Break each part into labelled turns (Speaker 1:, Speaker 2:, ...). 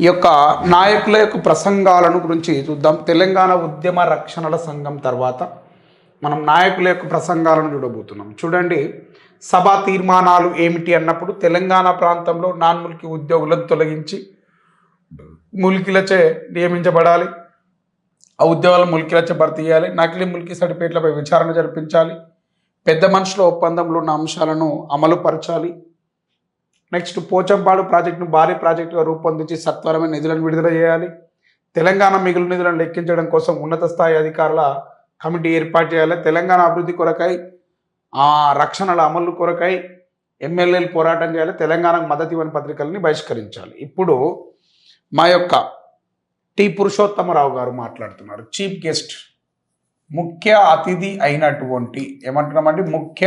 Speaker 1: ఈ యొక్క నాయకుల యొక్క ప్రసంగాలను గురించి చూద్దాం. తెలంగాణ ఉద్యమ రక్షణల సంఘం తర్వాత మనం నాయకుల యొక్క ప్రసంగాలను చూడబోతున్నాం. చూడండి సభా తీర్మానాలు ఏమిటి అన్నప్పుడు తెలంగాణ ప్రాంతంలో నాన్ ముల్కీ ఉద్యోగులను తొలగించి ములికిలచే నియమించబడాలి. ఆ ఉద్యోగాలు ములికిలచే భర్తీ చేయాలి. నకిలీ ములికి సర్టిఫికేట్లపై విచారణ జరిపించాలి. పెద్ద మనుషుల ఒప్పందంలో ఉన్న అంశాలను అమలు పరచాలి నెక్స్ట్ పోచంపాడు ప్రాజెక్టును భారీ ప్రాజెక్టుగా రూపొందించి సత్వరమైన నిధులను విడుదల చేయాలి. తెలంగాణ మిగులు నిధులను లెక్కించడం కోసం ఉన్నత స్థాయి అధికారుల కమిటీ ఏర్పాటు చేయాలి. తెలంగాణ అభివృద్ధి కొరకై ఆ రక్షణల అమలు కొరకై ఎమ్మెల్యేలు పోరాటం చేయాలి. తెలంగాణకు మద్దతు ఇవ్వని పత్రికల్ని బహిష్కరించాలి. ఇప్పుడు మా యొక్క టి పురుషోత్తమరావు గారు మాట్లాడుతున్నారు. చీఫ్ గెస్ట్ ముఖ్య అతిథి అయినటువంటి ఏమంటున్నామంటే ముఖ్య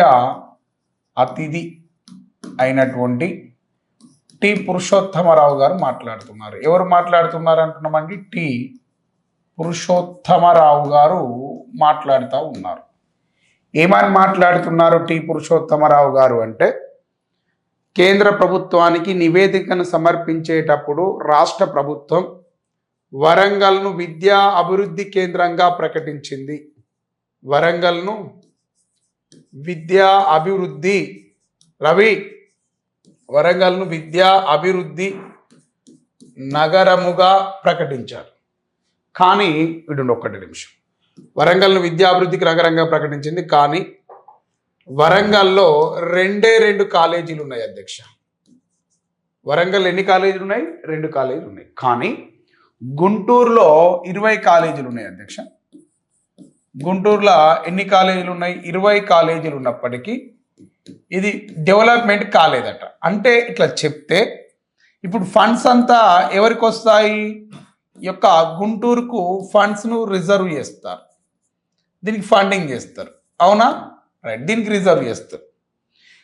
Speaker 1: అతిథి అయినటువంటి టి పురుషోత్తమరావు గారు మాట్లాడుతున్నారు. ఎవరు మాట్లాడుతున్నారు అంటున్నామండి టి పురుషోత్తమరావు గారు మాట్లాడుతూ ఉన్నారు. ఏమని మాట్లాడుతున్నారు టి పురుషోత్తమరావు గారు అంటే కేంద్ర ప్రభుత్వానికి నివేదికను సమర్పించేటప్పుడు రాష్ట్ర ప్రభుత్వం వరంగల్ను విద్యా అభివృద్ధి కేంద్రంగా ప్రకటించింది. వరంగల్ను విద్యా అభివృద్ధి రవి వరంగల్ను విద్యా అభివృద్ధి నగరముగా ప్రకటించారు. కానీ వీడు ఒక్కటి నిమిషం. వరంగల్ను విద్యాభివృద్ధికి నగరంగా ప్రకటించింది కానీ వరంగల్లో రెండే రెండు కాలేజీలు ఉన్నాయి అధ్యక్ష. వరంగల్ ఎన్ని కాలేజీలు ఉన్నాయి రెండు కాలేజీలు ఉన్నాయి కానీ గుంటూరులో ఇరవై కాలేజీలు ఉన్నాయి అధ్యక్ష. గుంటూరులో ఎన్ని కాలేజీలు ఉన్నాయి ఇరవై కాలేజీలు ఉన్నప్పటికీ ఇది డెవలప్మెంట్ కాలేదట. అంటే ఇట్లా చెప్తే ఇప్పుడు ఫండ్స్ అంతా ఎవరికి వస్తాయి ఈ యొక్క గుంటూరుకు ఫండ్స్ను రిజర్వ్ చేస్తారు. దీనికి ఫండింగ్ చేస్తారు. అవునా? రైట్ దీనికి రిజర్వ్ చేస్తారు.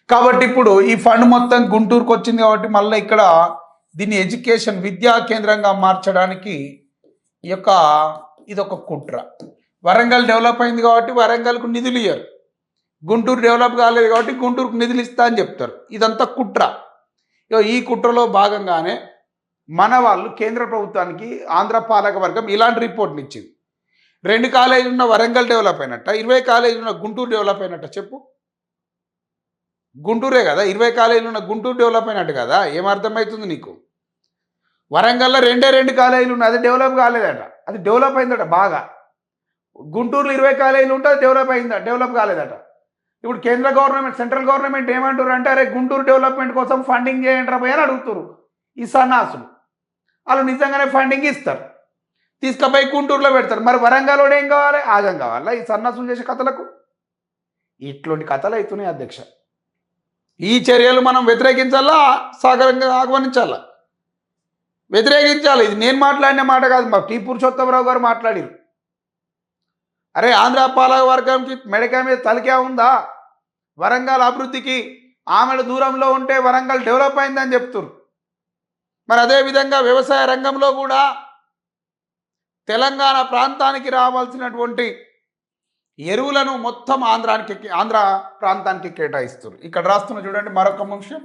Speaker 1: కాబట్టి ఇప్పుడు ఈ ఫండ్ మొత్తం గుంటూరుకు వచ్చింది కాబట్టి మళ్ళీ ఇక్కడ దీన్ని ఎడ్యుకేషన్ విద్యా కేంద్రంగా మార్చడానికి ఈ యొక్క ఇది ఒక కుట్ర. వరంగల్ డెవలప్ అయింది కాబట్టి వరంగల్కు నిధులు ఇయ్యరు. గుంటూరు డెవలప్ కాలేదు కాబట్టి గుంటూరుకు నిధులు ఇస్తా అని చెప్తారు. ఇదంతా కుట్ర. ఈ కుట్రలో భాగంగానే మన వాళ్ళు కేంద్ర ప్రభుత్వానికి ఆంధ్ర పాలక వర్గం ఇలాంటి రిపోర్ట్ని ఇచ్చింది. రెండు కాలేజీలు ఉన్న వరంగల్ డెవలప్ అయినట్ట ఇరవై కాలేజీలు ఉన్న గుంటూరు డెవలప్ అయినట్ట చెప్పు. గుంటూరే కదా ఇరవై కాలేజీలు ఉన్న గుంటూరు డెవలప్ అయినట్టు కదా ఏమర్థమవుతుంది నీకు? వరంగల్లో రెండే రెండు కాలేజీలు ఉన్నాయి అది డెవలప్ కాలేదట. అది డెవలప్ అయిందట బాగా. గుంటూరులో ఇరవై కాలేజీలు ఉంటే అది డెవలప్ అయిందా డెవలప్ కాలేదట. ఇప్పుడు కేంద్ర గవర్నమెంట్ సెంట్రల్ గవర్నమెంట్ ఏమంటారు అంటే అరే గుంటూరు డెవలప్మెంట్ కోసం ఫండింగ్ చేయండి రాబోయే అని అడుగుతారు ఈ సన్నాసులు. వాళ్ళు నిజంగానే ఫండింగ్ ఇస్తారు. తీసుకుపోయి గుంటూరులో పెడతారు. మరి వరంగల్లో ఏం కావాలి? ఆగం కావాలా ఈ సన్నాసులు చేసే కథలకు? ఇట్లాంటి కథలు అవుతున్నాయి అధ్యక్ష. ఈ చర్యలు మనం వ్యతిరేకించాలా? సాగరంగా ఆహ్వానించాలా? వ్యతిరేకించాలి. ఇది నేను మాట్లాడిన మాట కాదు. మా టీ. పురుషోత్తమరావు గారు మాట్లాడారు అరే ఆంధ్ర పాలక వర్గంకి మెడక మీద తలకే ఉందా? వరంగల్ అభివృద్ధికి ఆమెడ దూరంలో ఉంటే వరంగల్ డెవలప్ అయిందని చెప్తున్నారు మరి అదేవిధంగా వ్యవసాయ రంగంలో కూడా తెలంగాణ ప్రాంతానికి రావాల్సినటువంటి ఎరువులను మొత్తం ఆంధ్రానికి ఆంధ్ర ప్రాంతానికి కేటాయిస్తారు ఇక్కడ రాస్తున్న చూడండి మరొక అంశం.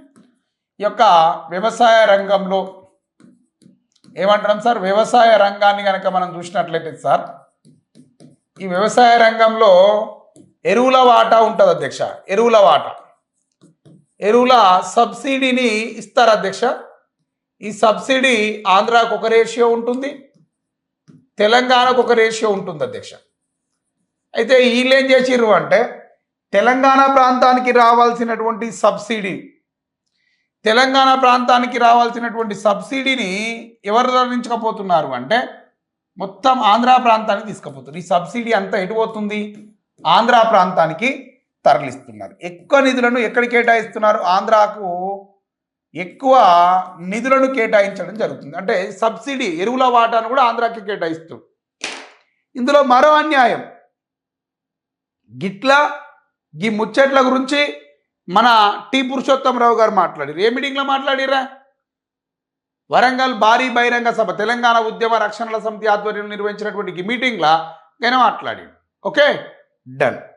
Speaker 1: ఈ యొక్క వ్యవసాయ రంగంలో ఏమంటున్నాం సార్? వ్యవసాయ రంగాన్ని కనుక మనం చూసినట్లయితే సార్ ఈ వ్యవసాయ రంగంలో ఎరువుల వాటా ఉంటుంది అధ్యక్ష ఎరువుల వాటా. ఎరువుల సబ్సిడీని ఇస్తారు అధ్యక్ష. ఈ సబ్సిడీ ఆంధ్రాకు ఒక రేషియో ఉంటుంది తెలంగాణకు ఒక రేషియో ఉంటుంది అధ్యక్ష. అయితే వీళ్ళు ఏం చేసిర్రు అంటే తెలంగాణ ప్రాంతానికి రావాల్సినటువంటి సబ్సిడీ తెలంగాణ ప్రాంతానికి రావాల్సినటువంటి సబ్సిడీని ఎవరు ధరించకపోతున్నారు అంటే మొత్తం ఆంధ్ర ప్రాంతానికి తీసుకుపోతున్నారు. ఈ సబ్సిడీ అంతా ఎటు పోతుంది? ఆంధ్ర ప్రాంతానికి తరలిస్తున్నారు. ఎక్కువ నిధులను ఎక్కడ కేటాయిస్తున్నారు? ఆంధ్రాకు ఎక్కువ నిధులను కేటాయించడం జరుగుతుంది. అంటే సబ్సిడీ ఎరువుల వాటాను కూడా ఆంధ్రాకి కేటాయిస్తూ. ఇందులో మరో అన్యాయం. గిట్ల ఈ ముచ్చట్ల గురించి మన టి. పురుషోత్తమరావు గారు మాట్లాడారు. ఏ మీటింగ్లో మాట్లాడిరా వరంగల్ భారీ బహిరంగ సభ తెలంగాణ ఉద్యమ రక్షణల సమితి ఆధ్వర్యంలో నిర్వహించినటువంటి మీటింగ్లో ఆయన మాట్లాడాడు. ఓకే? done.